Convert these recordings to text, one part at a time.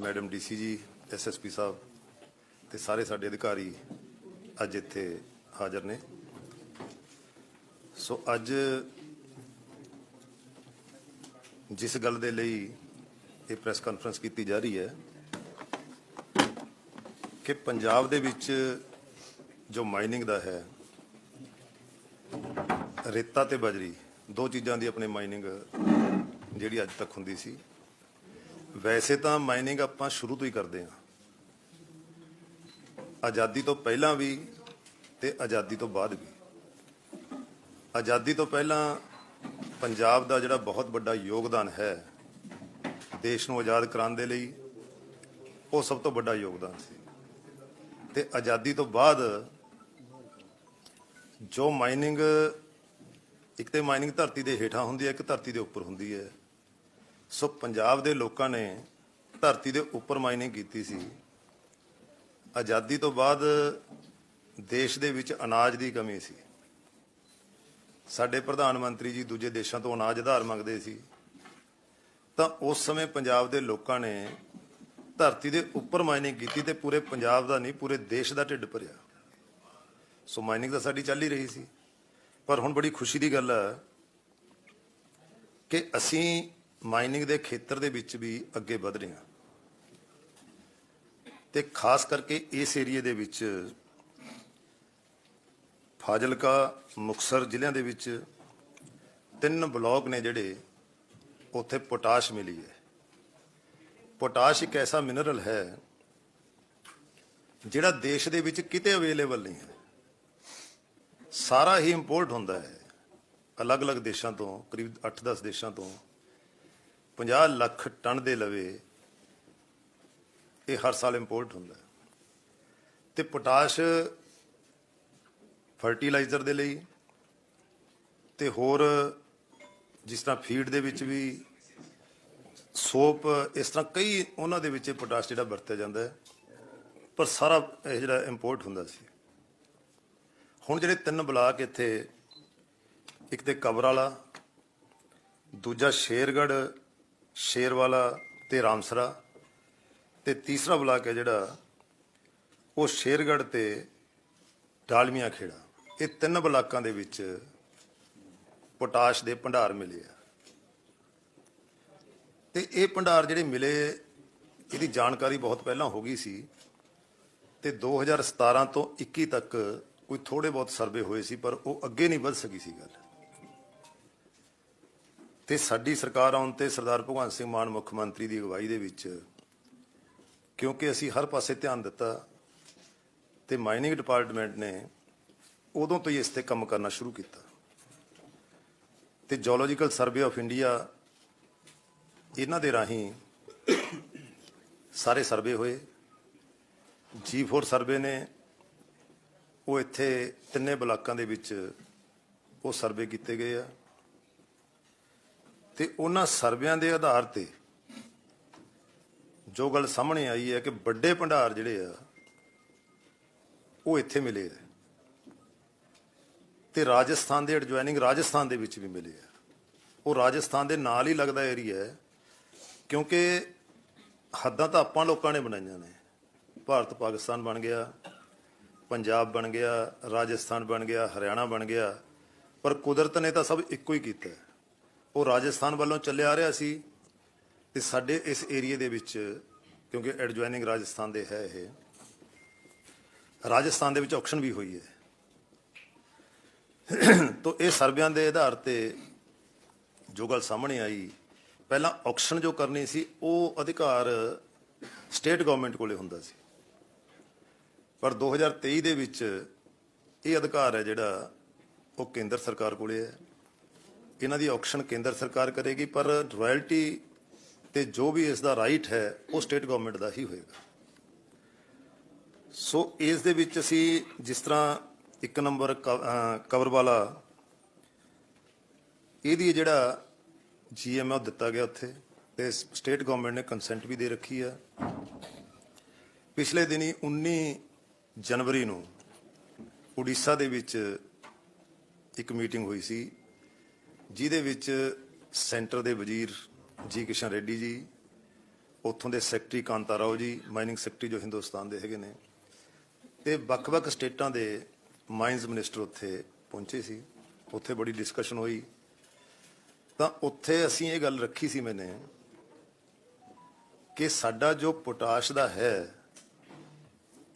Madam DC ji SSP sahib ਤੇ ਸਾਰੇ ਸਾਡੇ ਅਧਿਕਾਰੀ ਅੱਜ ਇੱਥੇ ਹਾਜ਼ਰ ਨੇ। ਸੋ ਅੱਜ ਜਿਸ ਗੱਲ ਦੇ ਲਈ ਇਹ ਪ੍ਰੈਸ ਕਾਨਫਰੰਸ ਕੀਤੀ ਜਾ ਰਹੀ ਹੈ ਕਿ ਪੰਜਾਬ ਦੇ ਵਿੱਚ ਜੋ ਮਾਈਨਿੰਗ ਦਾ ਹੈ, ਰੇਤਾ ਤੇ ਬਜਰੀ, ਦੋ ਚੀਜ਼ਾਂ ਦੀ ਆਪਣੇ ਮਾਈਨਿੰਗ ਜਿਹੜੀ ਅੱਜ ਤੱਕ ਹੁੰਦੀ ਸੀ। ਵੈਸੇ ਤਾਂ ਮਾਈਨਿੰਗ ਆਪਾਂ ਸ਼ੁਰੂ ਤੋਂ ਹੀ ਕਰਦੇ ਹਾਂ। ਆਜ਼ਾਦੀ ਤੋਂ ਪਹਿਲਾਂ ਵੀ ਤੇ ਆਜ਼ਾਦੀ ਤੋਂ ਬਾਅਦ ਵੀ। ਆਜ਼ਾਦੀ ਤੋਂ ਪਹਿਲਾਂ ਪੰਜਾਬ ਦਾ ਜਿਹੜਾ ਬਹੁਤ ਵੱਡਾ ਯੋਗਦਾਨ ਹੈ, ਦੇਸ਼ ਨੂੰ ਆਜ਼ਾਦ ਕਰਾਉਣ ਦੇ ਲਈ ਉਹ ਸਭ ਤੋਂ ਵੱਡਾ ਯੋਗਦਾਨ ਸੀ। ਤੇ ਆਜ਼ਾਦੀ ਤੋਂ ਬਾਅਦ ਜੋ ਮਾਈਨਿੰਗ ਇੱਕ ਤੇ ਮਾਈਨਿੰਗ ਧਰਤੀ ਦੇ ਹੇਠਾਂ ਹੁੰਦੀ ਹੈ, ਇੱਕ ਧਰਤੀ ਦੇ ਉੱਪਰ ਹੁੰਦੀ ਹੈ। ਸੋ ਪੰਜਾਬ ਦੇ ਲੋਕਾਂ ਨੇ ਧਰਤੀ ਦੇ ਉੱਪਰ ਮਾਈਨਿੰਗ ਕੀਤੀ ਸੀ। ਆਜ਼ਾਦੀ ਤੋਂ ਬਾਅਦ ਦੇਸ਼ ਦੇ ਵਿੱਚ ਅਨਾਜ ਦੀ ਕਮੀ ਸੀ। ਸਾਡੇ ਪ੍ਰਧਾਨ ਮੰਤਰੀ ਜੀ ਦੂਜੇ ਦੇਸ਼ਾਂ ਤੋਂ ਅਨਾਜ ਆਧਾਰ ਮੰਗਦੇ ਸੀ। ਤਾਂ ਉਸ ਸਮੇਂ ਪੰਜਾਬ ਦੇ ਲੋਕਾਂ ਨੇ ਧਰਤੀ ਦੇ ਉੱਪਰ ਮਾਈਨਿੰਗ ਕੀਤੀ ਤੇ ਪੂਰੇ ਪੰਜਾਬ ਦਾ ਨਹੀਂ, ਪੂਰੇ ਦੇਸ਼ ਦਾ ਢਿੱਡ ਭਰਿਆ। ਸੋ ਮਾਈਨਿੰਗ ਤਾਂ ਸਾਡੀ ਚੱਲ ਹੀ ਰਹੀ ਸੀ। ਪਰ ਹੁਣ ਬੜੀ ਖੁਸ਼ੀ ਦੀ ਗੱਲ ਹੈ ਕਿ ਅਸੀਂ ਮਾਈਨਿੰਗ ਦੇ ਖੇਤਰ ਦੇ ਵਿੱਚ ਵੀ ਅੱਗੇ ਵਧ ਰਹੇ। ਹਾਂ ਤੇ ਖਾਸ ਕਰਕੇ ਇਸ ਏਰੀਏ ਦੇ ਵਿੱਚ ਫਾਜ਼ਿਲਕਾ, ਮੁਕਸਰ ਜ਼ਿਲ੍ਹਿਆਂ ਦੇ ਵਿੱਚ ਤਿੰਨ ਬਲਾਕ ਨੇ ਜਿਹੜੇ ਉੱਥੇ ਪੋਟਾਸ਼ ਮਿਲੀ ਹੈ। ਪੋਟਾਸ਼ ਇੱਕ ਐਸਾ ਮਿਨਰਲ ਹੈ ਜਿਹੜਾ ਦੇਸ਼ ਦੇ ਵਿੱਚ ਕਿਤੇ ਅਵੇਲੇਬਲ ਨਹੀਂ ਹੈ। ਸਾਰਾ ਹੀ ਇੰਪੋਰਟ ਹੁੰਦਾ ਹੈ। ਅਲੱਗ-ਅਲੱਗ ਦੇਸ਼ਾਂ ਤੋਂ, ਕਰੀਬ 8-10 ਦੇਸ਼ਾਂ ਤੋਂ 50 ਲੱਖ ਟਨ ਦੇ ਲਵੇ, ਇਹ ਹਰ ਸਾਲ ਇੰਪੋਰਟ ਹੁੰਦਾ ਹੈ। ਤੇ ਪੋਟਾਸ਼ ਫਰਟੀਲਾਈਜ਼ਰ ਦੇ ਲਈ ਤੇ ਹੋਰ ਜਿਸ ਤਰ੍ਹਾਂ ਫੀਡ ਦੇ ਵਿੱਚ ਵੀ ਸੋਪ, ਇਸ ਤਰ੍ਹਾਂ ਕਈ ਉਹਨਾਂ ਦੇ ਵਿੱਚ ਪੋਟਾਸ਼ ਜਿਹੜਾ ਵਰਤਿਆ ਜਾਂਦਾ ਹੈ, ਪਰ ਸਾਰਾ ਇਹ ਜਿਹੜਾ ਇੰਪੋਰਟ ਹੁੰਦਾ ਸੀ। ਹੁਣ ਜਿਹੜੇ ਤਿੰਨ ਬਲਾਕ ਇੱਥੇ, ਇੱਕ ਤੇ ਕਬਰ ਵਾਲਾ, ਦੂਜਾ ਸ਼ੇਰਗੜ ਸ਼ੇਰਵਾਲਾ ਤੇ ਰਾਮਸਰਾ ਤੇ ਤੀਸਰਾ ਬਲਾਕ ਹੈ ਜਿਹੜਾ ਉਹ ਸ਼ੇਰਗੜ ਤੇ ਡਾਲਮੀਆਂ ਖੇੜਾ। ਇਹ ਤਿੰਨ ਬਲਾਕਾਂ ਦੇ ਵਿੱਚ ਪੋਟਾਸ਼ ਦੇ ਭੰਡਾਰ ਮਿਲੇ ਆ। ਤੇ ਇਹ ਭੰਡਾਰ ਜਿਹੜੇ ਮਿਲੇ, ਇਹਦੀ ਜਾਣਕਾਰੀ ਬਹੁਤ ਪਹਿਲਾਂ ਹੋ ਗਈ ਸੀ ਤੇ 2017 ਤੋਂ 21 ਤੱਕ ਕੋਈ ਥੋੜੇ ਬਹੁਤ ਸਰਵੇ ਹੋਏ ਸੀ, ਪਰ ਉਹ ਅੱਗੇ ਨਹੀਂ ਵੱਧ ਸਕੀ ਸੀ ਗੱਲ। ਤੇ ਸਾਡੀ ਸਰਕਾਰ ਆਉਣ ਤੇ ਸਰਦਾਰ ਭਗਵੰਤ ਸਿੰਘ ਮਾਨ ਮੁੱਖ ਮੰਤਰੀ ਦੀ ਅਗਵਾਈ ਦੇ ਵਿੱਚ ਕਿਉਂਕਿ ਅਸੀਂ ਹਰ ਪਾਸੇ ਧਿਆਨ ਦਿੱਤਾ ਤੇ ਮਾਈਨਿੰਗ ਡਿਪਾਰਟਮੈਂਟ ਨੇ ਉਦੋਂ ਤੋਂ ਹੀ ਇਸ ਤੇ ਕੰਮ ਕਰਨਾ ਸ਼ੁਰੂ ਕੀਤਾ। ਤੇ ਜੀਓਲੋਜੀਕਲ ਸਰਵੇ ਆਫ ਇੰਡੀਆ ਇਹਨਾਂ ਦੇ ਰਾਹੀਂ ਸਾਰੇ ਸਰਵੇ ਹੋਏ। ਜੀ4 ਸਰਵੇ ਨੇ ਉਹ ਇੱਥੇ ਤਿੰਨੇ ਬਲਾਕਾਂ ਦੇ ਵਿੱਚ ਉਹ ਸਰਵੇ ਕੀਤੇ ਗਏ ਆ। ਤੇ ਉਹਨਾਂ ਸਰਵਿਆਂ ਦੇ ਆਧਾਰ ਤੇ ਜੋ ਗੱਲ ਸਾਹਮਣੇ ਆਈ ਹੈ ਕਿ ਵੱਡੇ ਭੰਡਾਰ ਜਿਹੜੇ ਆ, ਉਹ ਇੱਥੇ ਮਿਲੇ ਆ। ਤੇ ਰਾਜਸਥਾਨ ਦੇ ਐਡਜੋਇਨਿੰਗ ਰਾਜਸਥਾਨ ਦੇ ਵਿੱਚ ਵੀ ਮਿਲੇ ਆ। ਉਹ ਰਾਜਸਥਾਨ ਦੇ ਨਾਲ ਹੀ ਲੱਗਦਾ ਏਰੀਆ ਹੈ, ਕਿਉਂਕਿ ਹੱਦਾਂ ਤਾਂ ਆਪਾਂ ਲੋਕਾਂ ਨੇ ਬਣਾਈਆਂ ਨੇ। ਭਾਰਤ ਪਾਕਿਸਤਾਨ ਬਣ ਗਿਆ, ਪੰਜਾਬ ਬਣ ਗਿਆ, ਰਾਜਸਥਾਨ ਬਣ ਗਿਆ, ਹਰਿਆਣਾ ਬਣ ਗਿਆ, ਪਰ ਕੁਦਰਤ ਨੇ ਤਾਂ ਸਭ ਇੱਕੋ ਹੀ ਕੀਤਾ ਹੈ। ਉਹ ਰਾਜਸਥਾਨ ਵੱਲੋਂ ਚੱਲਿਆ ਆ ਰਿਹਾ ਸੀ ਤੇ ਸਾਡੇ ਇਸ ਏਰੀਏ ਦੇ ਵਿੱਚ, ਕਿਉਂਕਿ ਐਡਜੋਇਨਿੰਗ ਰਾਜਸਥਾਨ ਦੇ ਹੈ ਇਹ, ਰਾਜਸਥਾਨ ਦੇ ਵਿੱਚ ਆਕਸ਼ਨ ਵੀ ਹੋਈ ਹੈ। ਤੋਂ ਇਹ ਸਰਵਿਆਂ ਦੇ ਆਧਾਰ ਤੇ ਜੋ ਗੱਲ ਸਾਹਮਣੇ ਆਈ, ਪਹਿਲਾਂ ਆਕਸ਼ਨ ਜੋ ਕਰਨੀ ਸੀ, ਉਹ ਅਧਿਕਾਰ ਸਟੇਟ ਗਵਰਨਮੈਂਟ ਕੋਲੇ ਹੁੰਦਾ ਸੀ। ਪਰ 2023 ਦੇ ਵਿੱਚ ਇਹ ਅਧਿਕਾਰ ਹੈ ਜਿਹੜਾ ਉਹ ਕੇਂਦਰ ਸਰਕਾਰ ਕੋਲੇ ਹੈ। ਇਹਨਾਂ ਦੀ ਆਕਸ਼ਨ ਕੇਂਦਰ ਸਰਕਾਰ ਕਰੇਗੀ, ਪਰ ਰਾਇਲਟੀ ਤੇ ਜੋ ਵੀ ਇਸ ਦਾ ਰਾਈਟ ਹੈ, ਉਹ ਸਟੇਟ ਗਵਰਨਮੈਂਟ ਦਾ ਹੀ ਹੋਏਗਾ। ਸੋ ਇਸ ਦੇ ਵਿੱਚ ਅਸੀਂ ਜਿਸ ਤਰ੍ਹਾਂ ਇੱਕ ਨੰਬਰ ਕਵਰ ਵਾਲਾ, ਇਹਦੀ ਜਿਹੜਾ ਜੀਐਮਓ ਦਿੱਤਾ ਗਿਆ ਉੱਥੇ, ਤੇ ਸਟੇਟ ਗਵਰਨਮੈਂਟ ਨੇ ਕੰਸੈਂਟ ਵੀ ਦੇ ਰੱਖੀ ਆ। ਪਿਛਲੇ ਦਿਨੀ 19 ਜਨਵਰੀ ਨੂੰ ਉੜੀਸਾ ਦੇ ਵਿੱਚ ਇੱਕ ਮੀਟਿੰਗ ਹੋਈ ਸੀ। ਜਿਹਦੇ ਵਿੱਚ ਸੈਂਟਰ ਦੇ ਵਜ਼ੀਰ ਜੀ ਕਿਸ਼ਨ ਰੈੱਡੀ ਜੀ, ਉੱਥੋਂ ਦੇ secretary Kanta Rao ji, mining secretary ਜੋ ਹਿੰਦੁਸਤਾਨ ਦੇ ਹੈਗੇ ਨੇ। ਤੇ ਵੱਖ-ਵੱਖ ਸਟੇਟਾਂ ਦੇ ਮਾਈਨਸ ਮਿਨਿਸਟਰ ਉੱਥੇ ਪਹੁੰਚੇ ਸੀ। ਉੱਥੇ ਬੜੀ ਡਿਸਕਸ਼ਨ ਹੋਈ। ਤਾਂ ਉੱਥੇ ਅਸੀਂ ਇਹ ਗੱਲ ਰੱਖੀ ਸੀ ਮੈਨੇ ਕਿ ਸਾਡਾ ਜੋ ਪੋਟਾਸ਼ ਦਾ ਹੈ,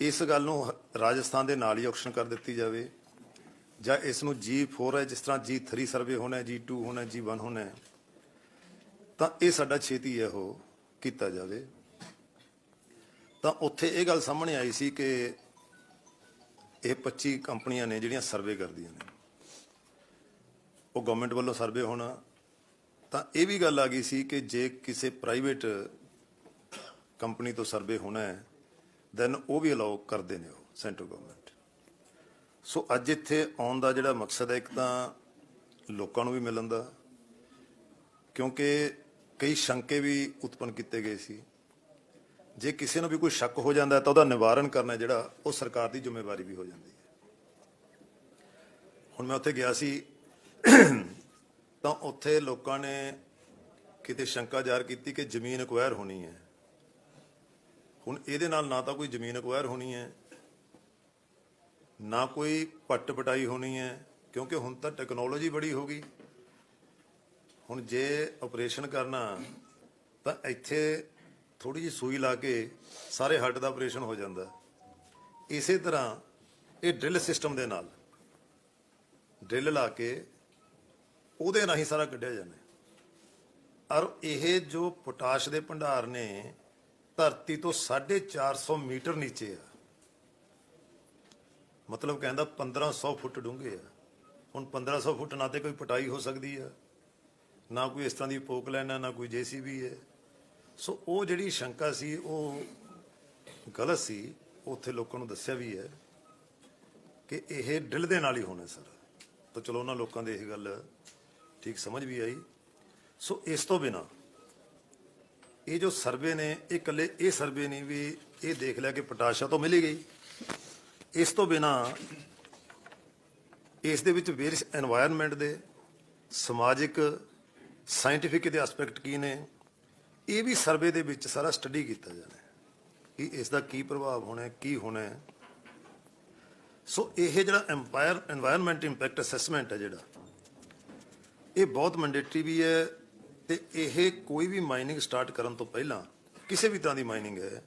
ਇਸ ਗੱਲ ਨੂੰ ਰਾਜਸਥਾਨ ਦੇ ਨਾਲ ਹੀ ਆਕਸ਼ਨ ਕਰ ਦਿੱਤੀ ਜਾਵੇ। ਜਾਂ ਇਸ ਨੂੰ G4 ਹੈ, ਜਿਸ ਤਰ੍ਹਾਂ G3 ਸਰਵੇ ਹੋਣਾ ਹੈ G2 ਹੋਣਾ ਹੈ G1 ਹੋਣਾ ਹੈ, ਤਾਂ ਇਹ ਸਾਡਾ ਛੇਤੀ ਹੈ ਉਹ ਕੀਤਾ ਜਾਵੇ। ਤਾਂ ਉੱਥੇ ਇਹ ਗੱਲ ਸਾਹਮਣੇ ਆਈ ਸੀ ਕਿ ਇਹ 25 ਕੰਪਨੀਆਂ ਨੇ ਜਿਹੜੀਆਂ ਸਰਵੇ ਕਰਦੀਆਂ ਨੇ। ਉਹ ਗਵਰਨਮੈਂਟ ਵੱਲੋਂ ਸਰਵੇ ਹੋਣਾ, ਤਾਂ ਇਹ ਵੀ ਗੱਲ ਆ ਗਈ ਸੀ ਕਿ ਜੇ ਕਿਸੇ ਪ੍ਰਾਈਵੇਟ ਕੰਪਨੀ ਤੋਂ ਸਰਵੇ ਹੋਣਾ ਹੈ ਦੈਨ ਉਹ ਵੀ ਅਲਾਉ ਕਰਦੇ ਨੇ ਉਹ ਸੈਂਟਰ ਗਵਰਨਮੈਂਟ ਸੋ ਅੱਜ ਇੱਥੇ ਆਉਣ ਦਾ ਜਿਹੜਾ ਮਕਸਦ ਹੈ, ਇੱਕ ਤਾਂ ਲੋਕਾਂ ਨੂੰ ਵੀ ਮਿਲਣ ਦਾ, ਕਿਉਂਕਿ ਕਈ ਸ਼ੰਕੇ ਵੀ ਉਤਪੰਨ ਕੀਤੇ ਗਏ ਸੀ। ਜੇ ਕਿਸੇ ਨੂੰ ਵੀ ਕੋਈ ਸ਼ੱਕ ਹੋ ਜਾਂਦਾ ਤਾਂ ਉਹਦਾ ਨਿਵਾਰਨ ਕਰਨਾ ਜਿਹੜਾ ਉਹ ਸਰਕਾਰ ਦੀ ਜ਼ਿੰਮੇਵਾਰੀ ਵੀ ਹੋ ਜਾਂਦੀ ਹੈ। ਹੁਣ ਮੈਂ ਉੱਥੇ ਗਿਆ ਸੀ, ਤਾਂ ਉੱਥੇ ਲੋਕਾਂ ਨੇ ਕਿਤੇ ਸ਼ੰਕਾ ਜ਼ਾਹਰ ਕੀਤੀ ਕਿ ਜ਼ਮੀਨ ਅਕਵਾਇਰ ਹੋਣੀ ਹੈ। ਹੁਣ ਇਹਦੇ ਨਾਲ ਨਾ ਤਾਂ ਕੋਈ ਜ਼ਮੀਨ ਅਕਵਾਇਰ ਹੋਣੀ ਹੈ ਨਾ ਕੋਈ ਪੱਟ ਪਟਾਈ ਹੋਣੀ ਹੈ, ਕਿਉਂਕਿ ਹੁਣ ਤਾਂ ਟੈਕਨੋਲੋਜੀ ਬੜੀ ਹੋ ਗਈ। ਹੁਣ ਜੇ ਆਪਰੇਸ਼ਨ ਕਰਨਾ, ਤਾਂ ਇੱਥੇ ਥੋੜੀ ਜਿਹੀ ਸੂਈ ਲਾ ਕੇ ਸਾਰੇ ਹੱਡ ਦਾ ਆਪਰੇਸ਼ਨ ਹੋ ਜਾਂਦਾ। ਇਸੇ ਤਰ੍ਹਾਂ ਇਹ ਡਰਿਲ ਸਿਸਟਮ ਦੇ ਨਾਲ ਡਰਿਲ ਲਾ ਕੇ ਉਹਦੇ ਰਾਹੀਂ ਸਾਰਾ ਕੱਢਿਆ ਜਾਂਦਾ। ਔਰ ਇਹ ਜੋ ਪੋਟਾਸ਼ ਦੇ ਭੰਡਾਰ ਨੇ, ਧਰਤੀ ਤੋਂ 450 ਮੀਟਰ ਨੀਚੇ ਆ। ਮਤਲਬ ਕਹਿੰਦਾ 1500 ਫੁੱਟ ਡੂੰਘੇ ਆ। ਹੁਣ 1500 ਫੁੱਟ ਨਾ ਤੇ ਕੋਈ ਪਟਾਈ ਹੋ ਸਕਦੀ ਆ, ਨਾ ਕੋਈ ਇਸ ਤਰ੍ਹਾਂ ਦੀ ਪੋਕ ਲੈਣ ਹੈ ਨਾ ਕੋਈ ਜੀਸੀਬੀ ਹੈ ਸੋ ਉਹ ਜਿਹੜੀ ਸ਼ੰਕਾ ਸੀ, ਉਹ ਗਲਤ ਸੀ, ਉੱਥੇ ਲੋਕਾਂ ਨੂੰ ਦੱਸਿਆ ਵੀ ਹੈ ਕਿ ਇਹ ਡਿਲ ਦੇ ਨਾਲ ਹੀ ਹੋਣਾ ਸਰ। ਤਾਂ ਚਲੋ ਉਹਨਾਂ ਲੋਕਾਂ ਦੇ ਇਹ ਗੱਲ ਠੀਕ ਸਮਝ ਵੀ ਆਈ। ਸੋ ਇਸ ਤੋਂ ਬਿਨਾ ਇਹ ਜੋ ਸਰਵੇ ਨੇ, ਇਹ ਇਕੱਲੇ ਇਹ ਸਰਵੇ ਨਹੀਂ ਵੀ ਇਹ ਦੇਖ ਲਿਆ ਕਿ ਪਟਾਸ਼ਾ ਤੋਂ ਮਿਲੀ ਗਈ। ਇਸ ਤੋਂ ਬਿਨਾ ਇਸ ਦੇ ਵਿੱਚ ਵੇਰਸ এনवायरमेंट ਦੇ, ਸਮਾਜਿਕ ਸਾਇੰਟਿਫਿਕ ਦੇ ਐਸਪੈਕਟ ਕੀ ਨੇ, ਇਹ ਵੀ ਸਰਵੇ ਦੇ ਵਿੱਚ ਸਾਰਾ ਸਟੱਡੀ ਕੀਤਾ ਜਾਣਾ ਕਿ ਇਸ ਦਾ ਕੀ ਪ੍ਰਭਾਵ ਹੋਣਾ ਕੀ ਹੋਣਾ ਸੋ ਇਹ ਜਿਹੜਾ ਐਮਪਾਇਰ এনवायरमेंट ਇੰਪੈਕਟ ਅਸੈਸਮੈਂਟ ਹੈ ਜਿਹੜਾ, ਇਹ ਬਹੁਤ ਮੰਡੇਟਰੀ ਵੀ ਹੈ ਤੇ ਇਹ ਕੋਈ ਵੀ ਮਾਈਨਿੰਗ ਸਟਾਰਟ ਕਰਨ ਤੋਂ ਪਹਿਲਾਂ ਕਿਸੇ ਵੀ ਤਰ੍ਹਾਂ ਦੀ ਮਾਈਨਿੰਗ ਹੈ,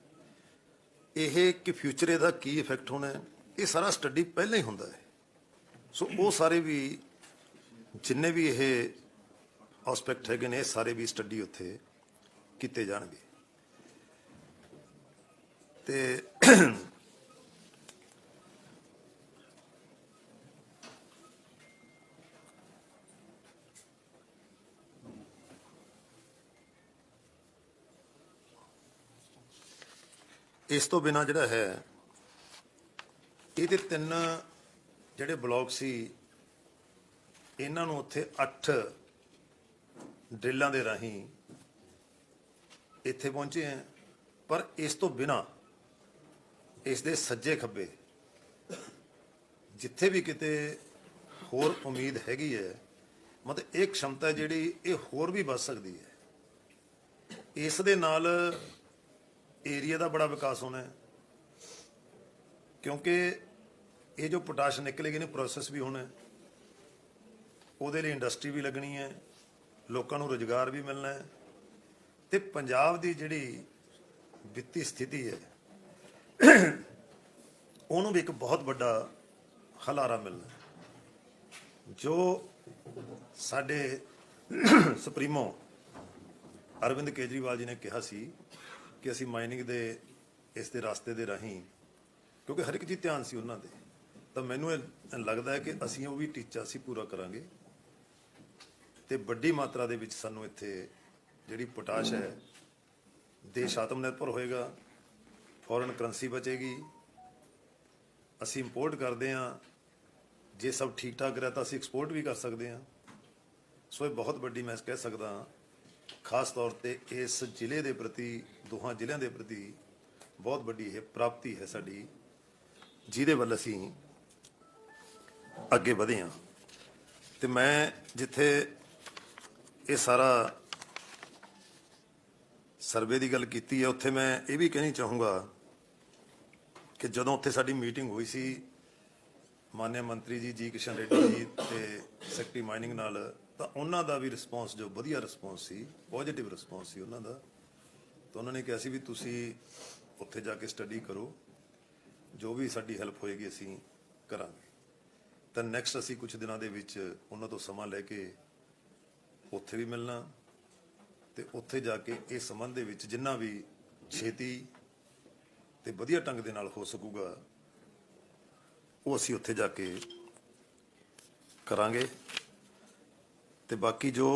ਇਹ ਕਿ ਫਿਊਚਰ ਇਹਦਾ ਕੀ ਇਫੈਕਟ ਹੋਣਾ ਹੈ। ਇਹ ਸਾਰਾ ਸਟੱਡੀ ਪਹਿਲਾਂ ਹੀ ਹੁੰਦਾ ਹੈ। ਸੋ ਉਹ ਸਾਰੇ ਵੀ, ਜਿੰਨੇ ਵੀ ਇਹ ਆਸਪੈਕਟ ਹੈਗੇ ਨੇ, ਇਹ ਸਾਰੇ ਵੀ ਸਟੱਡੀ ਉੱਥੇ ਕੀਤੇ ਜਾਣਗੇ। ਤੇ ਇਸ ਤੋਂ ਬਿਨਾ ਜਿਹੜਾ ਹੈ ਇਹਦੇ ਤਿੰਨ ਜਿਹੜੇ ਬਲਾਕ ਸੀ, ਇਹਨਾਂ ਨੂੰ ਉੱਥੇ 8 ਡਰਿੱਲਾਂ ਦੇ ਰਾਹੀਂ ਇੱਥੇ ਪਹੁੰਚੇ ਆ। ਪਰ ਇਸ ਤੋਂ ਬਿਨਾ ਇਸ ਦੇ ਸੱਜੇ ਖੱਬੇ ਜਿੱਥੇ ਵੀ ਕਿਤੇ ਹੋਰ ਉਮੀਦ ਹੈਗੀ ਹੈ, ਮਤਲਬ ਇਹ ਖਮਤਾ ਜਿਹੜੀ ਇਹ ਹੋਰ ਵੀ ਵੱਧ ਸਕਦੀ ਹੈ। ਇਸ ਦੇ ਨਾਲ ਏਰੀਆ ਦਾ ਬੜਾ ਵਿਕਾਸ ਹੋਣਾ ਹੈ, ਕਿਉਂਕਿ ਇਹ ਜੋ ਪੋਟਾਸ਼ ਨਿਕਲੇਗੀ ਨੇ ਪ੍ਰੋਸੈਸ ਵੀ ਹੋਣਾ ਉਹਦੇ ਲਈ ਇੰਡਸਟਰੀ ਵੀ ਲੱਗਣੀ ਹੈ, ਲੋਕਾਂ ਨੂੰ ਰੋਜ਼ਗਾਰ ਵੀ ਮਿਲਣਾ ਹੈ। ਤੇ ਪੰਜਾਬ ਦੀ ਜਿਹੜੀ ਵਿੱਤੀ ਸਥਿਤੀ ਹੈ, ਉਹਨੂੰ ਵੀ ਇੱਕ ਬਹੁਤ ਵੱਡਾ ਹਲਾਰਾ ਮਿਲਣਾ ਜੋ ਸਾਡੇ ਸੁਪਰੀਮੋ ਅਰਵਿੰਦ ਕੇਜਰੀਵਾਲ ਜੀ ਨੇ ਕਿਹਾ ਸੀ ਕਿ ਅਸੀਂ ਮਾਈਨਿੰਗ ਦੇ, ਇਸ ਦੇ ਰਸਤੇ ਦੇ ਰਾਹੀਂ, ਕਿਉਂਕਿ ਹਰ ਇੱਕ ਚੀਜ਼ ਧਿਆਨ ਸੀ ਉਹਨਾਂ ਦੇ ਤਾਂ ਮੈਨੂੰ ਇਹ ਲੱਗਦਾ ਹੈ ਕਿ ਅਸੀਂ ਉਹ ਵੀ ਟੀਚਾ ਅਸੀਂ ਪੂਰਾ ਕਰਾਂਗੇ। ਤੇ ਵੱਡੀ ਮਾਤਰਾ ਦੇ ਵਿੱਚ ਸਾਨੂੰ ਇੱਥੇ ਜਿਹੜੀ ਪੋਟਾਸ਼ ਹੈ, ਦੇਸ਼ ਆਤਮ ਨਿਰਭਰ ਹੋਏਗਾ ਫੋਰਨ ਕਰੰਸੀ ਬਚੇਗੀ। ਅਸੀਂ ਇੰਪੋਰਟ ਕਰਦੇ ਹਾਂ, ਜੇ ਸਭ ਠੀਕ ਠਾਕ ਰਿਹਾ ਤਾਂ ਅਸੀਂ ਐਕਸਪੋਰਟ ਵੀ ਕਰ ਸਕਦੇ ਹਾਂ। ਸੋ ਇਹ ਬਹੁਤ ਵੱਡੀ ਮੈਂ ਕਹਿ ਸਕਦਾ ਖਾਸ ਤੌਰ ਤੇ ਇਸ ਜ਼ਿਲ੍ਹੇ ਦੇ ਪ੍ਰਤੀ, ਦੋਹਾਂ ਜ਼ਿਲ੍ਹਿਆਂ ਦੇ ਪ੍ਰਤੀ ਬਹੁਤ ਵੱਡੀ ਇਹ ਪ੍ਰਾਪਤੀ ਹੈ ਸਾਡੀ, ਜਿਹਦੇ ਵੱਲ ਅਸੀਂ ਅੱਗੇ ਵਧੇ ਹਾਂ। ਤੇ ਮੈਂ ਜਿੱਥੇ ਇਹ ਸਾਰਾ ਸਰਵੇ ਦੀ ਗੱਲ ਕੀਤੀ ਹੈ ਉੱਥੇ ਮੈਂ ਇਹ ਵੀ ਕਹਿਣੀ ਚਾਹੂੰਗਾ ਕਿ ਜਦੋਂ ਉੱਥੇ ਸਾਡੀ ਮੀਟਿੰਗ ਹੋਈ ਸੀ, ਮਾਨਯ ਮੰਤਰੀ ਜੀ ਜੀ ਕਿਸ਼ਨ ਰੈਡੀ ਜੀ ਤੇ ਸੈਕਟਰੀ ਮਾਈਨਿੰਗ ਨਾਲ, ਤਾਂ ਉਹਨਾਂ ਦਾ ਵੀ ਰਿਸਪੌਂਸ ਜੋ ਵਧੀਆ ਰਿਸਪੌਂਸ ਸੀ ਪੋਜ਼ਿਟਿਵ ਰਿਸਪੌਂਸ ਸੀ ਉਹਨਾਂ ਦਾ, ਤਾਂ ਉਹਨਾਂ ਨੇ ਕਿਹਾ ਸੀ ਵੀ ਤੁਸੀਂ ਉੱਥੇ ਜਾ ਕੇ ਸਟੱਡੀ ਕਰੋ, ਜੋ ਵੀ ਸਾਡੀ ਹੈਲਪ ਹੋਏਗੀ ਅਸੀਂ ਕਰਾਂਗੇ। ਤਾਂ ਨੈਕਸਟ ਅਸੀਂ ਕੁਝ ਦਿਨਾਂ ਦੇ ਵਿੱਚ ਉਹਨਾਂ ਤੋਂ ਸਮਾਂ ਲੈ ਕੇ ਉੱਥੇ ਵੀ ਮਿਲਣਾ ਤੇ ਉੱਥੇ ਜਾ ਕੇ ਇਸ ਸੰਬੰਧ ਦੇ ਵਿੱਚ ਜਿੰਨਾ ਵੀ ਛੇਤੀ ਤੇ ਵਧੀਆ ਢੰਗ ਦੇ ਨਾਲ ਹੋ ਸਕੂਗਾ, ਉਹ ਅਸੀਂ ਉੱਥੇ ਜਾ ਕੇ ਕਰਾਂਗੇ। ਤੇ ਬਾਕੀ ਜੋ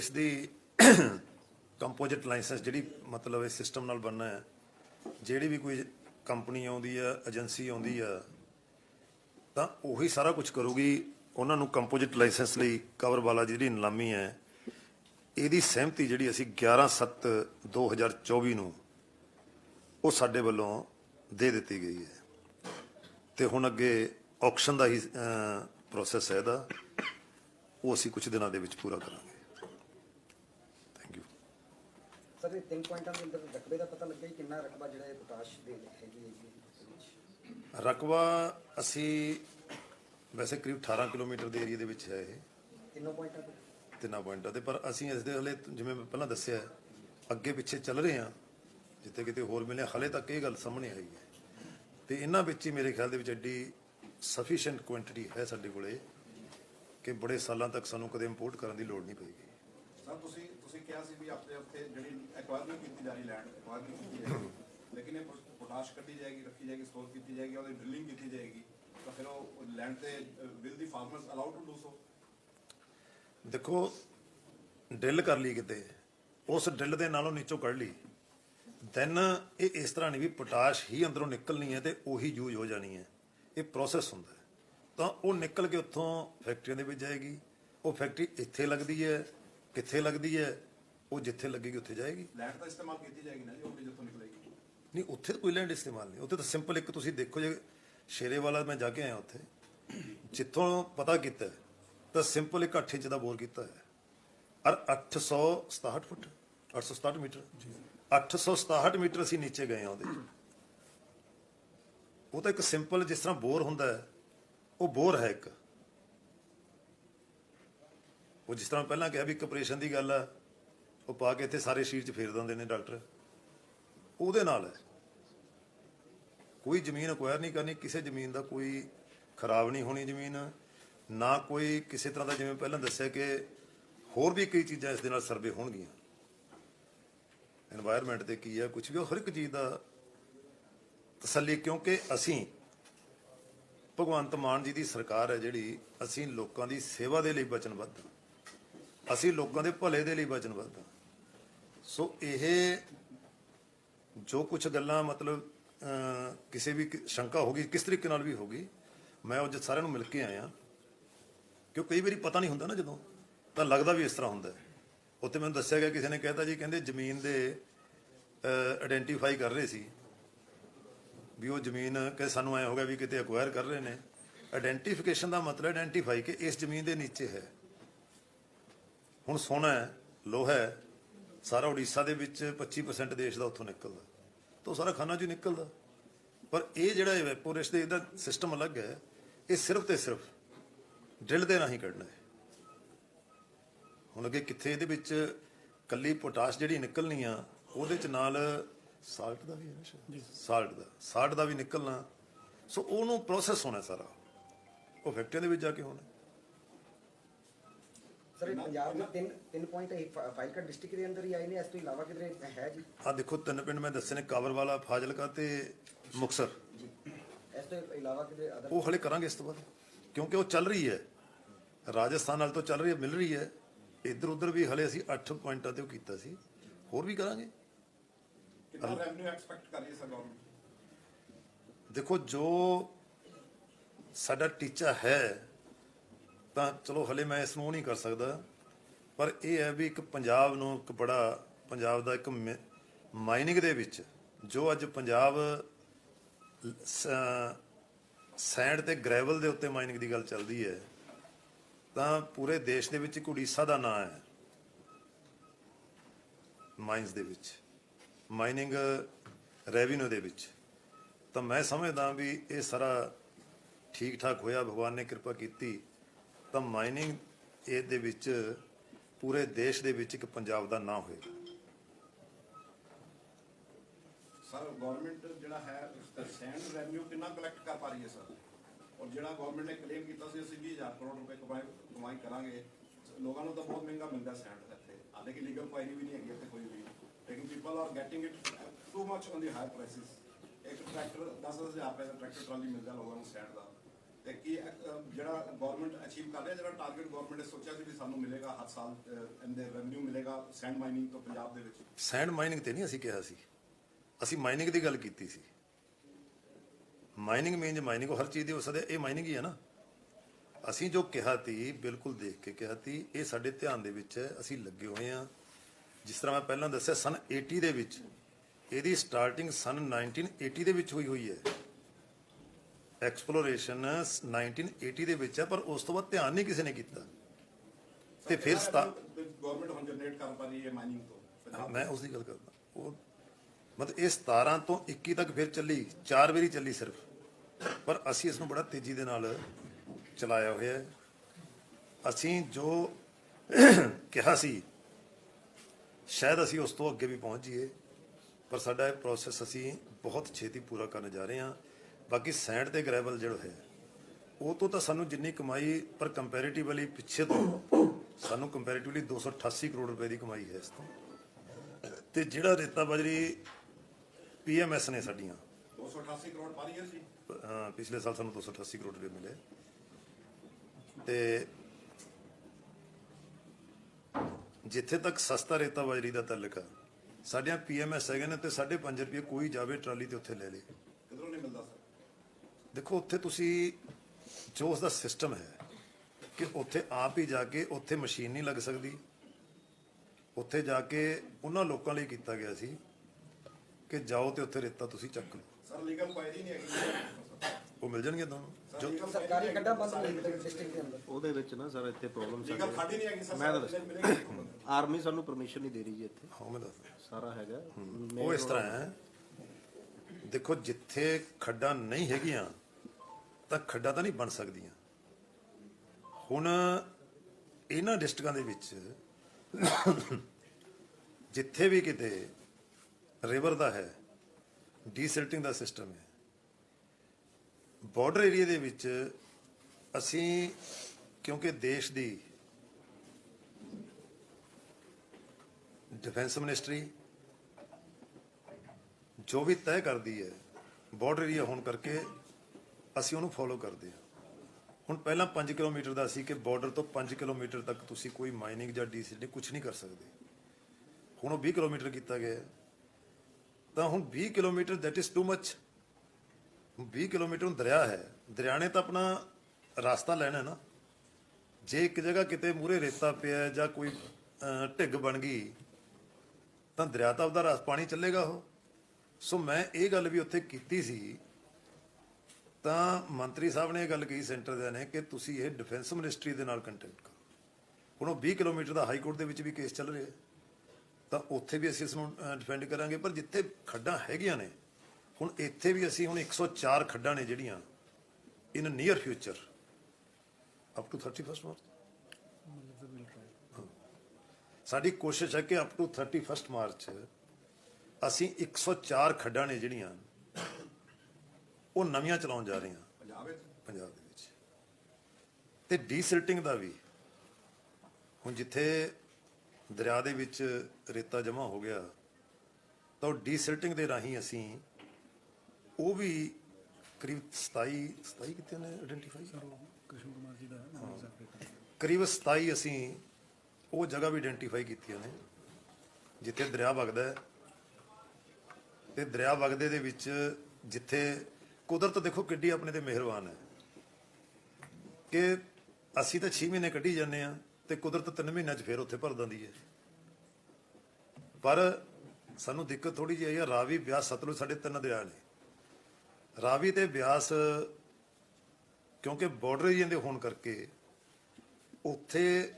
ਇਸ ਦੀ ਕੰਪੋਜ਼ਿਟ ਲਾਇਸੈਂਸ ਜਿਹੜੀ ਮਤਲਬ ਇਸ ਸਿਸਟਮ ਨਾਲ ਬਣਨਾ ਹੈ, ਜਿਹੜੀ ਵੀ ਕੋਈ ਕੰਪਨੀ ਆਉਂਦੀ ਆ ਏਜੰਸੀ ਆਉਂਦੀ ਆ, ਤਾਂ ਉਹੀ ਸਾਰਾ ਕੁਝ ਕਰੂਗੀ। ਉਹਨਾਂ ਨੂੰ ਕੰਪੋਜ਼ਿਟ ਲਾਇਸੈਂਸ ਲਈ ਕਵਰ ਵਾਲਾ ਜਿਹੜੀ ਨਿਲਾਮੀ ਹੈ, ਇਹਦੀ ਸਹਿਮਤੀ ਜਿਹੜੀ ਅਸੀਂ 11/7/2024 ਨੂੰ ਉਹ ਸਾਡੇ ਵੱਲੋਂ ਦੇ ਦਿੱਤੀ ਗਈ ਹੈ। ਤੇ ਹੁਣ ਅੱਗੇ ਆਕਸ਼ਨ ਦਾ ਹੀ ਪ੍ਰੋਸੈਸ ਹੈ ਇਹਦਾ। ਉਹ ਅਸੀਂ ਕੁਝ ਦਿਨਾਂ ਦੇ ਵਿੱਚ ਪੂਰਾ ਕਰਾਂਗੇ। ਸਰ ਇਹ ਤਿੰਨ ਪੁਆਇੰਟਾਂ ਦੇ ਅੰਦਰ ਰਕਬੇ ਦਾ ਪਤਾ ਲੱਗਿਆ ਜੀ ਕਿੰਨਾ ਰਕਬਾ ਜਿਹੜਾ ਇਹ ਪੋਟਾਸ਼ ਦੇ ਹੈਗੀ ਹੈ ਜੀ। ਇਹਦੇ ਵਿੱਚ? ਰਕਬਾ ਅਸੀਂ ਵੈਸੇ ਕਰੀਬ 18 ਕਿਲੋਮੀਟਰ ਦੇ ਏਰੀਆ ਦੇ ਵਿੱਚ ਹੈ ਇਹ। ਤਿੰਨੋਂ ਪੁਆਇੰਟਾਂ ਤੇ? ਤਿੰਨਾਂ ਪੁਆਇੰਟਾਂ ਤੇ ਪਰ ਅਸੀਂ ਇਸ ਦੇ ਹਲੇ ਜਿਵੇਂ ਮੈਂ ਪਹਿਲਾਂ ਦੱਸਿਆ ਅੱਗੇ ਪਿੱਛੇ ਚੱਲ ਰਹੇ ਹਾਂ ਜਿੱਥੇ ਕਿਤੇ ਹੋਰ ਮਿਲੇ ਹਲੇ ਤੱਕ ਇਹ ਗੱਲ ਸਾਹਮਣੇ ਆਈ ਹੈ। ਤੇ ਇਹਨਾਂ ਵਿੱਚ ਹੀ ਮੇਰੇ ਖਿਆਲ ਦੇ ਵਿੱਚ ਐਡੀ ਸਫੀਸ਼ੀਐਂਟ ਕੁਆਂਟੀਟੀ ਹੈ ਸਾਡੇ ਕੋਲੇ ਕਿ ਬੜੇ ਸਾਲਾਂ ਤੱਕ ਸਾਨੂੰ ਕਦੇ ਇੰਪੋਰਟ ਕਰਨ ਦੀ ਲੋੜ ਨਹੀਂ ਪਏਗੀ। ਸਰ ਤੁਸੀਂ ਕਿਹਾ ਸੀ ਵੀ ਆਪਣੇ ਉੱਥੇ ਜਿਹੜੀ ਐਕਵਾਇਰ ਕੀਤੀ ਜਾ ਰਹੀ ਲੈਂਡ ਐਕਵਾਇਰ ਕੀਤੀ ਜਾਏਗੀ। ਲੇਕਿਨ ਇਹ ਪੋਟਾਸ਼ ਕੱਢੀ ਜਾਏਗੀ, ਰੱਖੀ ਜਾਏਗੀ ਸਟੋਰ ਕੀਤੀ ਜਾਏਗੀ, ਉਹਦੀ ਡ੍ਰਿਲਿੰਗ ਕੀਤੀ ਜਾਏਗੀ। ਤਾਂ ਫਿਰ ਉਹ ਲੈਂਡ ਤੇ will the farmers allowed to do so ਦੇਖੋ ਡਰਿਲ ਕਰ ਲਈ ਕਿਤੇ, ਉਸ ਡਰਿਲ ਦੇ ਨਾਲੋਂ ਨੀਚੋਂ ਕੱਢ ਲਈ। ਦੈਨ ਇਹ ਇਸ ਤਰ੍ਹਾਂ ਨਹੀਂ ਵੀ ਪੋਟਾਸ਼ ਹੀ ਅੰਦਰੋਂ ਨਿਕਲਣੀ ਹੈ ਤੇ ਉਹੀ ਯੂਜ਼ ਹੋ ਜਾਣੀ ਹੈ। ਇਹ ਪ੍ਰੋਸੈਸ ਹੁੰਦਾ ਹੈ। ਤਾਂ ਉਹ ਨਿਕਲ ਕੇ ਉੱਥੋਂ ਫੈਕਟਰੀਆਂ ਦੇ ਵਿੱਚ ਜਾਏਗੀ। ਉਹ ਫੈਕਟਰੀ ਇੱਥੇ ਲੱਗਦੀ ਹੈ, ਕਿੱਥੇ ਲੱਗਦੀ ਹੈ ਉਹ ਜਿੱਥੇ ਲੱਗੇਗੀ ਉੱਥੇ ਜਾਏਗੀ। ਲੈਂਡ ਤਾਂ ਇਸਤੇਮਾਲ ਕੀਤੀ ਜਾਏਗੀ ਨਾ ਜੀ ਉਹ ਵੀ ਜਿੱਥੋਂ ਨਿਕਲੇਗੀ। ਨਹੀਂ ਉੱਥੇ ਤਾਂ ਕੋਈ ਲੈਂਡ ਇਸਤੇਮਾਲ ਨਹੀਂ। ਉੱਥੇ ਤਾਂ ਸਿੰਪਲ ਇੱਕ ਤੁਸੀਂ ਦੇਖੋ ਜੇ ਸ਼ੇਰੇ ਵਾਲਾ ਮੈਂ ਜਾ ਕੇ ਆਇਆ ਉੱਥੇ ਜਿੱਥੋਂ ਪਤਾ ਕੀਤਾ ਤਾਂ ਸਿੰਪਲ ਇੱਕ 8 ਇੰਚ ਦਾ ਬੋਰ ਕੀਤਾ ਹੈ। ਔਰ 867 ਫੁੱਟ 867 ਮੀਟਰ। 867 ਮੀਟਰ ਅਸੀਂ ਨੀਚੇ ਗਏ ਆ ਉਹਦੇ ਉਹ ਤਾਂ ਇੱਕ ਸਿੰਪਲ ਜਿਸ ਤਰ੍ਹਾਂ ਬੋਰ ਹੁੰਦਾ ਹੈ ਉਹ ਬੋਰ ਹੈ ਇੱਕ। ਉਹ ਜਿਸ ਤਰ੍ਹਾਂ ਪਹਿਲਾਂ ਕਿਹਾ ਵੀ ਇੱਕ ਆਪਰੇਸ਼ਨ ਦੀ ਗੱਲ ਆ ਉਹ ਪਾ ਕੇ ਇੱਥੇ ਸਾਰੇ ਸ਼ਰੀਰ 'ਚ ਫੇਰ ਦਿੰਦੇ ਨੇ ਡਾਕਟਰ। ਉਹਦੇ ਨਾਲ ਕੋਈ ਜ਼ਮੀਨ ਅਕਵਾਇਰ ਨਹੀਂ ਕਰਨੀ, ਕਿਸੇ ਜ਼ਮੀਨ ਦਾ ਕੋਈ ਖਰਾਬ ਨਹੀਂ ਹੋਣੀ ਜ਼ਮੀਨ। ਨਾ ਕੋਈ ਕਿਸੇ ਤਰ੍ਹਾਂ ਦਾ, ਜਿਵੇਂ ਪਹਿਲਾਂ ਦੱਸਿਆ ਕਿ ਹੋਰ ਵੀ ਕਈ ਚੀਜ਼ਾਂ ਇਸ ਦੇ ਨਾਲ ਸਰਵੇ ਹੋਣਗੀਆਂ। এনवायरमेंट ਤੇ ਕੀ ਹੈ ਕੁਝ ਵੀ ਹਰ ਇੱਕ ਚੀਜ਼ ਦਾ ਤਸੱਲੀ, ਕਿਉਂਕਿ ਅਸੀਂ ਭਗਵੰਤ ਮਾਨ ਜੀ ਦੀ ਸਰਕਾਰ ਹੈ ਜਿਹੜੀ ਅਸੀਂ ਲੋਕਾਂ ਦੀ ਸੇਵਾ ਦੇ ਲਈ ਵਚਨਬੱਧ ਅਸੀਂ ਲੋਕਾਂ ਦੇ ਭਲੇ ਦੇ ਲਈ ਵਚਨਬੱਧ ਸੋ ਇਹ ਜੋ ਕੁਝ ਗੱਲਾਂ ਮਤਲਬ ਕਿਸੇ ਵੀ ਕ- ਸ਼ੰਕਾ ਹੋਗੀ ਕਿਸ ਤਰੀਕੇ ਨਾਲ ਵੀ ਹੋਗੀ ਮੈਂ ਉਹ ਅੱਜ ਸਾਰਿਆਂ ਨੂੰ ਮਿਲ ਕੇ ਆਇਆ। ਕਿਉਂ ਕਈ ਵਾਰੀ ਪਤਾ ਨਹੀਂ ਹੁੰਦਾ ਨਾ ਜਦੋਂ, ਤਾਂ ਲੱਗਦਾ ਵੀ ਇਸ ਤਰ੍ਹਾਂ ਹੁੰਦਾ ਉੱਥੇ ਮੈਨੂੰ ਦੱਸਿਆ ਗਿਆ, ਕਿਸੇ ਨੇ ਕਹਿਤਾ ਜੀ, ਕਹਿੰਦੇ ਜ਼ਮੀਨ ਦੇ ਆਇਡੈਂਟੀਫਾਈ ਕਰ ਰਹੇ ਸੀ ਵੀ ਉਹ ਜ਼ਮੀਨ ਕਿ ਸਾਨੂੰ ਐ ਹੋ ਗਿਆ ਵੀ ਕਿਤੇ ਅਕਵਾਇਰ ਕਰ ਰਹੇ ਨੇ। ਆਇਡੈਂਟੀਫਿਕੇਸ਼ਨ ਦਾ ਮਤਲਬ ਆਇਡੈਂਟੀਫਾਈ ਕਿ ਇਸ ਜ਼ਮੀਨ ਦੇ ਨੀਚੇ ਹੈ। ਹੁਣ ਸੋਨਾ ਹੈ, ਲੋਹਾ ਹੈ ਸਾਰਾ ਉੜੀਸਾ ਦੇ ਵਿੱਚ 25% ਦੇਸ਼ ਦਾ ਉੱਥੋਂ ਨਿਕਲਦਾ। ਤਾਂ ਸਾਰਾ ਖਾਨਾ ਜੀ ਨਿਕਲਦਾ। ਪਰ ਇਹ ਜਿਹੜਾ ਇਵੈਪੋਰੇਸ਼ਨ ਦੇ ਇਹਦਾ ਸਿਸਟਮ ਅਲੱਗ ਹੈ। ਇਹ ਸਿਰਫ ਤੇ ਸਿਰਫ ਡਰਿਲ ਦੇ ਰਾਹੀਂ ਕੱਢਣਾ ਹੈ। ਹੁਣ ਅੱਗੇ ਕਿੱਥੇ ਇਹਦੇ ਵਿੱਚ ਕੱਲੀ ਪੋਟਾਸ਼ ਜਿਹੜੀ ਨਿਕਲਣੀ ਆ ਉਹਦੇ ਚ ਨਾਲ ਸਾਲਟ ਦਾ ਵੀ ਹੈ ਨਾ ਸਾਲਟ ਦਾ। ਸਾਲਟ ਦਾ ਵੀ ਨਿਕਲਣਾ। ਸੋ ਉਹਨੂੰ ਪ੍ਰੋਸੈਸ ਹੋਣਾ ਸਾਰਾ। ਉਹ ਫੈਕਟਰੀਆਂ ਦੇ ਵਿੱਚ ਜਾ ਕੇ ਹੋਣਾ। ਸਰ ਇਹ ਪੰਜਾਬ ਦੇ ਤਿੰਨ ਤਿੰਨ ਪੁਆਇੰਟ ਇਹ ਫਾ- ਫਾਜ਼ਿਲਕਾ ਡਿਸਟ੍ਰਿਕਟ ਦੇ ਅੰਦਰ ਹੀ ਆਏ ਨੇ ਇਸ ਤੋਂ ਇਲਾਵਾ ਕਿਧਰੇ ਹੈ ਜੀ? ਆ ਦੇਖੋ ਤਿੰਨ ਪਿੰਡ ਮੈਂ ਦੱਸੇ ਨੇ ਕਾਬਰ ਵਾਲਾ ਫਾਜ਼ਿਲਕਾ ਤੇ ਮੁਕਸਰ ਜੀ। ਇਸ ਤੋਂ ਇਲਾਵਾ ਕਿਧਰੇ ਅਦਰ ਉਹ ਹਲੇ ਕਰਾਂਗੇ ਇਸ ਤੋਂ ਬਾਅਦ। ਕਿਉਂਕਿ ਉਹ ਚੱਲ ਰਹੀ ਹੈ। ਰਾਜਸਥਾਨ ਨਾਲ ਤੋਂ ਚੱਲ ਰਹੀ ਹੈ ਮਿਲ ਰਹੀ ਹੈ। ਇੱਧਰ ਉੱਧਰ ਵੀ ਹਲੇ ਅਸੀਂ 8 ਪੁਆਇੰਟਾਂ ਤੇ ਉਹ ਕੀਤਾ ਸੀ। ਹੋਰ ਵੀ ਕਰਾਂਗੇ। ਕਿੰਨਾ ਰੈਵਨਿਊ ਐਕਸਪੈਕਟ ਕਰ ਰਹੀ ਹੈ ਸਰ ਗਵਰਨਮੈਂਟ ਦੇਖੋ ਜੋ ਸਾਡਾ ਟੀਚਾ ਹੈ ਤਾਂ ਚਲੋ ਹਲੇ ਮੈਂ ਇਸ ਨੂੰ ਉਹ ਨਹੀਂ ਕਰ ਸਕਦਾ। ਪਰ ਇਹ ਹੈ ਵੀ ਇੱਕ ਪੰਜਾਬ ਨੂੰ ਇੱਕ ਬੜਾ, ਪੰਜਾਬ ਦਾ ਇੱਕ ਮਾਈਨਿੰਗ ਦੇ ਵਿੱਚ ਜੋ ਅੱਜ ਪੰਜਾਬ ਸੈਂਡ ਤੇ ਗ੍ਰੈਵਲ ਦੇ ਉੱਤੇ ਮਾਈਨਿੰਗ ਦੀ ਗੱਲ ਚੱਲਦੀ ਹੈ, ਤਾਂ ਪੂਰੇ ਦੇਸ਼ ਦੇ ਵਿੱਚ ਇੱਕ ਉੜੀਸਾ ਦਾ ਨਾਂ ਹੈ। ਮਾਈਨਸ ਦੇ ਵਿੱਚ। ਮਾਈਨਿੰਗ ਰੈਵਨਿਊ ਦੇ ਵਿੱਚ। ਤਾਂ ਮੈਂ ਸਮਝਦਾ ਵੀ ਇਹ ਸਾਰਾ ਠੀਕ ਠਾਕ ਹੋਇਆ, ਭਗਵਾਨ ਨੇ ਕਿਰਪਾ ਕੀਤੀ। ਤਾਂ ਮਾਈਨਿੰਗ ਇਹ ਦੇ ਵਿੱਚ, ਪੂਰੇ ਦੇਸ਼ ਦੇ ਵਿੱਚ ਇੱਕ ਪੰਜਾਬ ਦਾ ਨਾਂ ਹੋਏਗਾ। ਸਰ ਗਵਰਨਮੈਂਟ ਜਿਹੜਾ ਹੈ ਸੈਂਡ ਰੈਵਨਿਊ ਕਿੰਨਾ ਕਲੈਕਟ ਕਰ ਪਾ ਰਹੀ ਹੈ ਸਰ? ਔਰ ਜਿਹੜਾ ਗਵਰਨਮੈਂਟ ਨੇ ਕਲੇਮ ਕੀਤਾ ਸੀ, ਅਸੀਂ 20000 ਕਰੋੜ ਰੁਪਏ ਕਮਾਈ ਕਮਾਈ ਕਰਾਂਗੇ। ਲੋਕਾਂ ਨੂੰ ਤਾਂ ਬਹੁਤ ਮਹਿੰਗਾ ਮਿਲਦਾ ਸੈਂਡ ਇੱਥੇ। ਹਾਲੇ ਕਿ ਲੀਗਲ ਕੁਆਇਰੀ ਵੀ ਨਹੀਂ ਹੈਗੀ ਇੱਥੇ ਕੋਈ ਵੀ। ਲੇਕਿਨ people are getting it too much on the high prices ਇੱਕ ਟਰੈਕਟਰ 10000 ਰੁਪਏ ਦਾ ਟਰੈਕਟਰ ਟਰਾਲੀ ਮਿਲਦਾ ਲੋਕਾਂ ਨੂੰ ਸੈਂਡ ਦਾ। ਤੇ ਕੀ ਜਿਹੜਾ ਗਵਰਨਮੈਂਟ ਅਚੀਵ ਕਰ ਰਿਹਾ, ਜਿਹੜਾ ਟਾਰਗੇਟ ਗਵਰਨਮੈਂਟ ਨੇ ਸੋਚਿਆ ਸੀ ਵੀ ਸਾਨੂੰ ਮਿਲੇਗਾ ਹਰ ਸਾਲ ਇਹਦੇ ਰੈਵਨਿਊ ਮਿਲੇਗਾ ਸੈਂਡ ਮਾਈਨਿੰਗ ਤੋਂ ਪੰਜਾਬ ਦੇ ਵਿੱਚ? ਸੈਂਡ ਮਾਈਨਿੰਗ ਤੇ ਨਹੀਂ ਅਸੀਂ ਕਿਹਾ ਸੀ। ਅਸੀਂ ਮਾਈਨਿੰਗ ਦੀ ਗੱਲ ਕੀਤੀ ਸੀ। ਮਾਈਨਿੰਗ ਮੀਨਜ ਮਾਈਨਿੰਗ ਹਰ ਚੀਜ਼ ਦੀ ਹੋ ਸਕਦਾ ਇਹ ਮਾਈਨਿੰਗ ਹੀ ਹੈ ਨਾ। ਅਸੀਂ ਜੋ ਕਿਹਾ ਤੀ, ਬਿਲਕੁਲ ਦੇਖ ਕੇ ਕਿਹਾ ਤੀ, ਇਹ ਸਾਡੇ ਧਿਆਨ ਦੇ ਵਿੱਚ ਹੈ ਅਸੀਂ ਲੱਗੇ ਹੋਏ ਆ ਜਿਸ ਤਰ੍ਹਾਂ ਮੈਂ ਪਹਿਲਾਂ ਦੱਸਿਆ, ਸਨ 80 ਦੇ ਵਿੱਚ। ਇਹਦੀ ਸਟਾਰਟਿੰਗ ਸਨ 1980 ਦੇ ਵਿੱਚ ਹੋਈ ਹੋਈ ਹੈ। ਐਕਸਪਲੋਰੇਸ਼ਨ 1980 ਦੇ ਵਿੱਚ ਹੈ ਪਰ ਉਸ ਤੋਂ ਬਾਅਦ ਧਿਆਨ ਨਹੀਂ ਕਿਸੇ ਨੇ ਕੀਤਾ। ਤੇ ਫਿਰ ਸਤਾ ਗਵਰਨਮੈਂਟ ਹੁਣ ਜਨਰੇਟ ਕਰ ਪਾ ਰਹੀ ਹੈ ਮਾਈਨਿੰਗ ਤੋਂ ਮੈਂ ਉਸ ਦੀ ਗੱਲ ਕਰਦਾ। ਉਹ ਮਤਲਬ ਇਹ 17 ਤੋਂ 21 ਤੱਕ ਫਿਰ ਚੱਲੀ ਚਾਰ ਵਾਰੀ ਚੱਲੀ ਸਿਰਫ। ਪਰ ਅਸੀਂ ਇਸ ਨੂੰ ਬੜਾ ਤੇਜ਼ੀ ਦੇ ਨਾਲ ਚਲਾਇਆ ਹੋਇਆ ਹੈ। ਅਸੀਂ ਜੋ ਕਿਹਾ ਸੀ ਸ਼ਾਇਦ ਅਸੀਂ ਉਸ ਤੋਂ ਅੱਗੇ ਵੀ ਪਹੁੰਚ ਜਾਈਏ ਪਰ ਸਾਡਾ ਇਹ ਪ੍ਰੋਸੈਸ ਅਸੀਂ ਬਹੁਤ ਛੇਤੀ ਪੂਰਾ ਕਰਨ ਜਾ ਰਹੇ ਹਾਂ। ਬਾਕੀ ਸੈਂਡ ਤੇ ਗ੍ਰੈਵਲ ਜਿਹੜਾ ਹੈ ਉਹ ਤੋਂ ਤਾਂ ਸਾਨੂੰ ਜਿੰਨੀ ਕਮਾਈ ਪਰ ਕੰਪੈਰੀਟਿਵਲੀ ਪਿੱਛੇ ਤੋਂ ਸਾਨੂੰ ਕੰਪੈਰੀਟਿਵਲੀ 288 ਕਰੋੜ ਰੁਪਏ ਦੀ ਕਮਾਈ ਹੈ ਇਸ ਤੋਂ। ਤੇ ਜਿਹੜਾ ਰੇਤਾ ਬਜਰੀ ਪੀਐਮਐਸ ਨੇ ਸਾਡੀਆਂ 288 ਕਰੋੜ ਪਾ ਰਹੀ ਹੈ ਜੀ ਅਹ ਪਿਛਲੇ ਸਾਲ ਸਾਨੂੰ 288 ਕਰੋੜ ਰੁਪਏ ਮਿਲੇ। ਤੇ ਜਿੱਥੇ ਤੱਕ ਸਸਤਾ ਰੇਤਾ ਬਜਰੀ ਦਾ ਤਾਲੁਕ ਆ ਸਾਡੀਆਂ ਪੀਐਮਐਸ ਹੈਗੇ ਨੇ ਤੇ 5.5 ਰੁਪਏ ਕੋਈ ਜਾਵੇ ਟਰਾਲੀ ਤੇ ਉੱਥੇ ਲੈ ਲੇ। ਕਿਧਰੋਂ ਨਹੀਂ ਮਿਲਦਾ ਸਰ? ਦੇਖੋ ਉੱਥੇ ਤੁਸੀਂ ਜੋ ਉਸ ਦਾ ਸਿਸਟਮ ਹੈ ਕਿ ਉੱਥੇ ਆਪ ਹੀ ਜਾ ਕੇ ਉੱਥੇ ਮਸ਼ੀਨ ਨਹੀਂ ਲੱਗ ਸਕਦੀ। ਉੱਥੇ ਜਾ ਕੇ ਉਹਨਾਂ ਲੋਕਾਂ ਲਈ ਕੀਤਾ ਗਿਆ ਸੀ ਕਿ ਜਾਓ ਤੇ ਉੱਥੇ ਰੇਤਾ ਤੁਸੀਂ ਚੱਕ ਲਓ। ਸਰ ਲੀਗਲ ਕੁਆਇਰੀ ਨਹੀਂ ਹੈਗੀ। ਉਹ ਮਿਲ ਜਾਣਗੇ ਤੁਹਾਨੂੰ ਜੋ ਲੀਗਲ ਸਰਕਾਰੀ ਗੱਡਾ ਬੰਦ ਹੈ ਡਿਸਟ੍ਰਿਕਟ ਦੇ ਅੰਦਰ। ਉਹਦੇ ਵਿੱਚ ਨਾ ਸਰ ਇੱਥੇ ਪ੍ਰੋਬਲਮ ਲੀਗਲ ਸਾਡੇ ਖਾਡੀ ਨਹੀਂ ਹੈਗੀ ਸਰ ਮੈਂ ਕਿੱਥੋਂ? ਆਰਮੀ ਸਾਨੂੰ ਪਰਮਿਸ਼ਨ ਨਹੀਂ ਦੇ ਰਹੀ ਜੀ ਇੱਥੇ। ਹਾਂ ਮੈਂ ਦੱਸਦਾ ਸਾਰਾ ਹੈਗਾ। ਉਹ ਇਸ ਤਰ੍ਹਾਂ ਹੈ। ਦੇਖੋ ਜਿੱਥੇ ਖੱਡਾਂ ਨਹੀਂ ਹੈਗੀਆਂ ਤਾਂ ਖੱਡਾਂ ਤਾਂ ਨਹੀਂ ਬਣ ਸਕਦੀਆਂ। ਹੁਣ ਇਹਨਾਂ ਡਿਸਟ੍ਰਿਕਾਂ ਦੇ ਵਿੱਚ ਜਿੱਥੇ ਵੀ ਕਿਤੇ ਰਿਵਰ ਦਾ ਹੈ, ਡੀਸਿਲਟਿੰਗ ਦਾ ਸਿਸਟਮ ਹੈ, ਬਾਰਡਰ ਏਰੀਆ ਦੇ ਵਿੱਚ ਅਸੀਂ ਕਿਉਂਕਿ ਦੇਸ਼ ਦੀ ਡਿਫੈਂਸ ਮਿਨਿਸਟਰੀ ਜੋ ਵੀ ਤੈਅ ਕਰਦੀ ਹੈ, ਬਾਰਡਰ ਏਰੀਆ ਹੋਣ ਕਰਕੇ ਅਸੀਂ ਉਹਨੂੰ ਫੋਲੋ ਕਰਦੇ ਹਾਂ। ਹੁਣ ਪਹਿਲਾਂ 5 ਕਿਲੋਮੀਟਰ ਦਾ ਸੀ ਕਿ ਬਾਰਡਰ ਤੋਂ 5 ਕਿਲੋਮੀਟਰ ਤੱਕ ਤੁਸੀਂ ਕੋਈ ਮਾਈਨਿੰਗ ਜਾਂ ਡੀਸੀਡੀ ਕੁਝ ਨਹੀਂ ਕਰ ਸਕਦੇ। ਹੁਣ ਉਹ 20 ਕਿਲੋਮੀਟਰ ਕੀਤਾ ਗਿਆ ਤਾਂ ਹੁਣ 20 kilometre that is too much 20 kilometre ਨੂੰ ਦਰਿਆ ਹੈ। ਦਰਿਆ ਨੇ ਤਾਂ ਆਪਣਾ ਰਸਤਾ ਲੈਣਾ ਨਾ। ਜੇ ਇੱਕ ਜਗ੍ਹਾ ਕਿਤੇ ਮੂਰੇ ਰੇਤਾ ਪਿਆ ਜਾਂ ਕੋਈ ਢਿੱਗ ਬਣ ਗਈ, ਤਾਂ ਦਰਿਆ ਤਾਂ ਉਹਦਾ ਰਸ, ਪਾਣੀ ਚੱਲੇਗਾ ਉਹ। ਸੋ ਮੈਂ ਇਹ ਗੱਲ ਵੀ ਉੱਥੇ ਕੀਤੀ ਸੀ ਤਾਂ ਮੰਤਰੀ ਸਾਹਿਬ ਨੇ ਇਹ ਗੱਲ ਕਹੀ ਸੈਂਟਰ ਦੇ ਨੇ ਕਿ ਤੁਸੀਂ ਇਹ ਡਿਫੈਂਸ ਮਿਨਿਸਟਰੀ ਦੇ ਨਾਲ ਕੰਟੈਕਟ ਕਰੋ। ਹੁਣ ਉਹ 20 ਕਿਲੋਮੀਟਰ ਦਾ ਹਾਈ ਕੋਰਟ ਦੇ ਵਿੱਚ ਵੀ ਕੇਸ ਚੱਲ ਰਿਹਾ ਤਾਂ ਉੱਥੇ ਵੀ ਅਸੀਂ ਇਸ ਨੂੰ ਡਿਫੈਂਡ ਕਰਾਂਗੇ। ਪਰ ਜਿੱਥੇ ਖੱਡਾਂ ਹੈਗੀਆਂ ਨੇ, ਹੁਣ ਇੱਥੇ ਵੀ ਅਸੀਂ ਹੁਣ 104 ਖੱਡਾਂ ਨੇ ਜਿਹੜੀਆਂ in near future up to 31st March ਸਾਡੀ ਕੋਸ਼ਿਸ਼ ਹੈ ਕਿ ਅਪ ਟੂ 31st ਮਾਰਚ ਅਸੀਂ 104 ਖੱਡਾਂ ਨੇ ਜਿਹੜੀਆਂ ਉਹ ਨਵੀਆਂ ਚਲਾਉਣ ਜਾ ਰਹੇ ਹਾਂ ਪੰਜਾਬ ਵਿੱਚ ਪੰਜਾਬ ਦੇ ਵਿੱਚ। ਤੇ ਡੀਸਿਲਟਿੰਗ ਦਾ ਵੀ। ਹੁਣ ਜਿੱਥੇ ਦਰਿਆ ਦੇ ਵਿੱਚ ਰੇਤਾ ਜਮ੍ਹਾਂ ਹੋ ਗਿਆ ਤਾਂ ਉਹ ਡੀਸਿਲਟਿੰਗ ਦੇ ਰਾਹੀਂ ਅਸੀਂ ਉਹ ਵੀ ਕਰੀਬ 27 27 ਕਿਤੇ ਨੇ ਆਇਡੈਂਟੀਫਾਈ ਕ੍ਰਿਸ਼ਨ ਕੁਮਾਰ ਜੀ ਦਾ ਕਰੀਬ 27 ਅਸੀਂ ਉਹ ਜਗ੍ਹਾ ਵੀ ਆਇਡੈਂਟੀਫਾਈ ਕੀਤੀਆਂ ਨੇ ਜਿੱਥੇ ਦਰਿਆ ਵਗਦਾ ਹੈ। ਤੇ ਦਰਿਆ ਵਗਦੇ ਦੇ ਵਿੱਚ ਜਿੱਥੇ ਕੁਦਰਤ ਦੇਖੋ ਕਿੱਡੀ ਆਪਣੇ ਤੇ ਮਿਹਰਬਾਨ ਹੈ। ਕਿ ਅਸੀਂ ਤਾਂ 6 ਮਹੀਨੇ ਕੱਢੀ ਜਾਂਦੇ ਆ ਤੇ ਕੁਦਰਤ 3 ਮਹੀਨਿਆਂ 'ਚ ਫੇਰ ਉੱਥੇ ਭਰ ਦਿੰਦੀ ਹੈ। ਪਰ ਸਾਨੂੰ ਦਿੱਕਤ ਥੋੜੀ ਜਿਹੀ ਆਈ ਆ ਰਾਵੀ ਬਿਆਸ ਸਤਲੁਜ ਸਾਡੇ ਤਿੰਨ ਦਰਿਆ ਨੇ। ਰਾਵੀ ਤੇ ਬਿਆਸ ਕਿਉਂਕਿ ਬਾਰਡਰ ਏਰੀਆ ਦੇ ਹੋਣ ਕਰਕੇ ਉੱਥੇ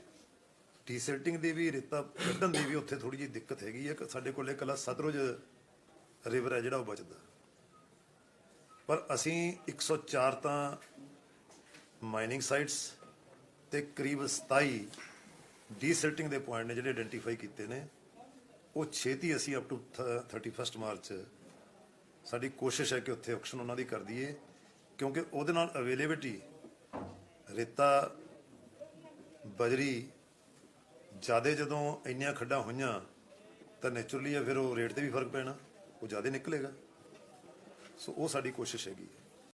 ਡੀਸੈਲਟਿੰਗ ਦੀ ਵੀ, ਰੇਤਾ ਕੱਢਣ ਦੀ ਵੀ ਉੱਥੇ ਥੋੜੀ ਜਿਹੀ ਦਿੱਕਤ ਹੈਗੀ ਹੈ। ਕਿ ਸਾਡੇ ਕੋਲ ਇਕੱਲਾ ਸਤਲੁਜ ਰਿਵਰ ਹੈ ਜਿਹੜਾ ਉਹ ਬਚਦਾ। ਪਰ ਅਸੀਂ 104 ਤਾਂ ਮਾਈਨਿੰਗ ਸਾਈਟਸ ਤੇ ਕਰੀਬ 27 ਡੀਸੈਲਟਿੰਗ ਦੇ ਪੁਆਇੰਟ ਨੇ ਜਿਹੜੇ ਆਇਡੈਂਟੀਫਾਈ ਕੀਤੇ ਨੇ, ਉਹ ਛੇਤੀ ਅਸੀਂ ਅਪ ਟੂ 31 ਮਾਰਚ ਸਾਡੀ ਕੋਸ਼ਿਸ਼ ਹੈ ਕਿ ਉੱਥੇ ਆਕਸ਼ਨ ਉਹਨਾਂ ਦੀ ਕਰ ਦਈਏ, ਕਿਉਂਕਿ ਉਹਦੇ ਨਾਲ ਅਵੇਲੇਬਿਲਟੀ ਰੇਤਾ, ਬਜਰੀ ਜਿਆਦੇ ਜਦੋਂ ਇੰਨੀਆਂ ਖੱਡਾਂ ਹੋਈਆਂ ਤਾਂ ਨੇਚਰਲੀ ਫਿਰ ਉਹ ਰੇਟ ਤੇ ਵੀ ਫ਼ਰਕ ਪੈਣਾ, ਉਹ ਜ਼ਿਆਦਾ ਨਿਕਲੇਗਾ। ਸੋ ਉਹ ਸਾਡੀ ਕੋਸ਼ਿਸ਼ ਹੈਗੀ ਹੈ।